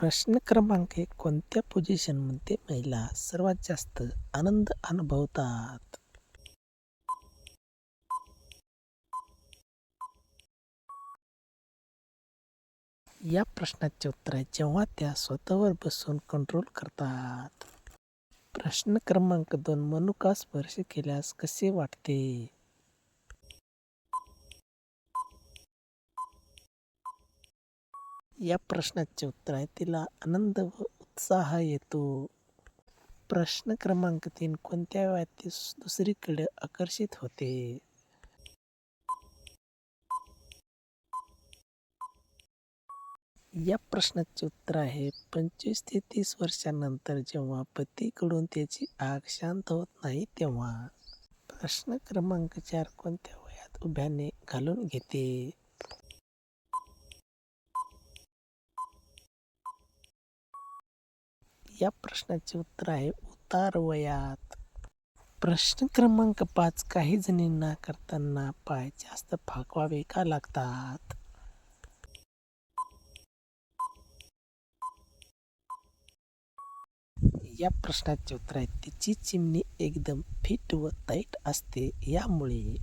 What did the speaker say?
प्रश्न क्रमांक एक कोणत्या पोझिशनमध्ये महिला सर्वात जास्त आनंद अनुभवतात? या प्रश्नाचे उत्तर आहे जेव्हा त्या स्वतःवर बसून कंट्रोल करतात. प्रश्न क्रमांक दोन मनुका स्पर्श केल्यास कसे वाटते? या प्रश्नाचे उत्तर आहे. तिला आनंद व उत्साह येतो. प्रश्न क्रमांक तीन कोणत्या वयात ती दुसरीकडे आकर्षित होते? या प्रश्नाचे उत्तर आहे पंचवीस ते तीस वर्षांनंतर जेव्हा पतीकडून त्याची आग शांत होत नाही तेव्हा. प्रश्न क्रमांक चार कोणत्या वयात उभ्याने घालून घेते? या प्रश्नाचे उत्तर आहे उतार वयात. प्रश्न क्रमांक पाच काही जणींना करताना पाय जास्त फाकवावे का लागतात? या प्रश्नाचे उत्तर आहे तिची चिमणी एकदम फिट व टाईट असते यामुळे